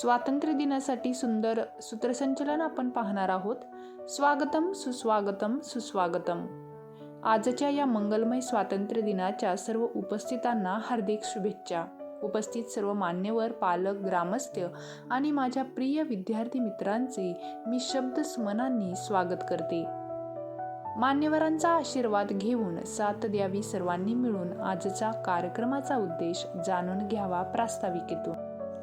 स्वातंत्र्य दिनासाठी सुंदर सूत्रसंचलन आपण पाहणार आहोत. स्वागतम सुस्वागतम सुस्वागतम. आजच्या या मंगलमय स्वातंत्र्य दिनाच्या सर्व उपस्थितांना हार्दिक शुभेच्छा. उपस्थित सर्व मान्यवर पालक ग्रामस्थ आणि माझ्या प्रिय विद्यार्थी मित्रांचे मी शब्द सुमनांनी स्वागत करते. मान्यवरांचा आशीर्वाद घेऊन साथ द्यावी सर्वांनी मिळून आजचा कार्यक्रमाचा उद्देश जाणून घ्यावा प्रास्ताविकेतून.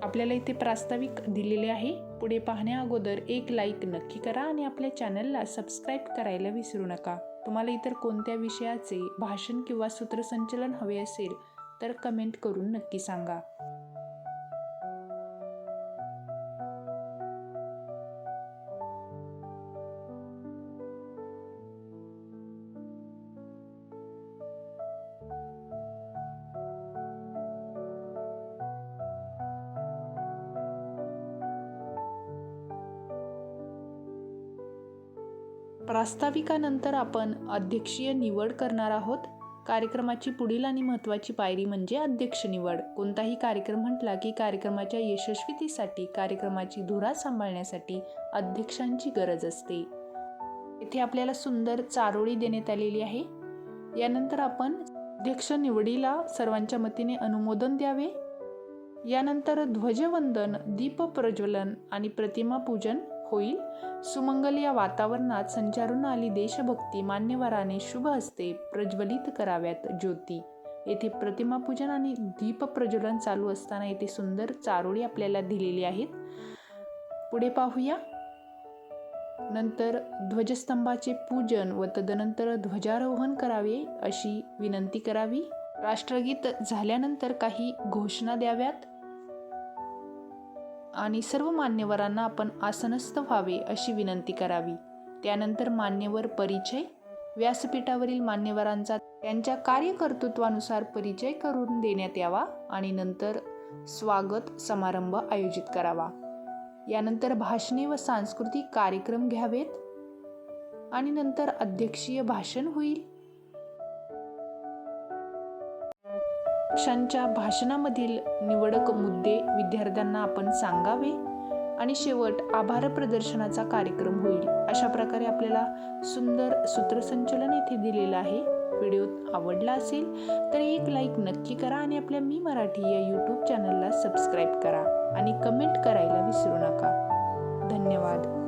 आपल्याला इथे प्रास्ताविक दिलेले आहे. पुढे पाहण्या अगोदर एक लाईक नक्की करा आणि आपल्या चॅनलला सबस्क्राईब करायला विसरू नका. तुम्हाला इतर कोणत्या विषयाचे भाषण किंवा सूत्रसंचलन हवे असेल तर कमेंट करून नक्की सांगा. प्रास्ताविकानंतर आपण अध्यक्षीय निवड करणार आहोत. कार्यक्रमाची पुढील आणि महत्त्वाची पायरी म्हणजे अध्यक्ष निवड. कोणताही कार्यक्रम म्हटला की कार्यक्रमाच्या यशस्वीतेसाठी कार्यक्रमाची धुरा सांभाळण्यासाठी अध्यक्षांची गरज असते. येथे आपल्याला सुंदर चारोळी देण्यात आलेली आहे. यानंतर आपण अध्यक्ष निवडीला सर्वांच्या मतीने अनुमोदन द्यावे. यानंतर ध्वजवंदन दीप प्रज्वलन आणि प्रतिमा पूजन होईल. सुमंगल या वातावरणात संचारून आली देशभक्ती मान्यवराने शुभ हस्ते प्रज्वलित कराव्यात ज्योती. येथे प्रतिमा पूजन आणि दीप प्रज्वलन चालू असताना येथे सुंदर चारोळी आपल्याला दिलेली आहेत. पुढे पाहूया. नंतर ध्वजस्तंभाचे पूजन व तदनंतर ध्वजारोहण करावे अशी विनंती करावी. राष्ट्रगीत झाल्यानंतर काही घोषणा द्याव्यात. आणि सर्व मान्यवरांना आपण आसनस्थ व्हावे अशी विनंती करावी. त्यानंतर मान्यवर परिचय व्यासपीठावरील मान्यवरांचा त्यांच्या कार्यकर्तृत्वानुसार परिचय करून देण्यात यावा आणि नंतर स्वागत समारंभ आयोजित करावा. यानंतर भाषणे व सांस्कृतिक कार्यक्रम घ्यावेत आणि नंतर अध्यक्षीय भाषण होईल. पक्षांच्या भाषणामधील निवडक मुद्दे विद्यार्थ्यांना आपण सांगावे आणि शेवट आभार प्रदर्शनाचा कार्यक्रम होईल अशा प्रकारे आपल्याला सुंदर सूत्रसंचलन येथे दिलेलं आहे. व्हिडिओ आवडला असेल तर एक लाईक नक्की करा आणि आपल्या मी मराठी या यूट्यूब चॅनलला सबस्क्राईब करा आणि कमेंट करायला विसरू नका. धन्यवाद.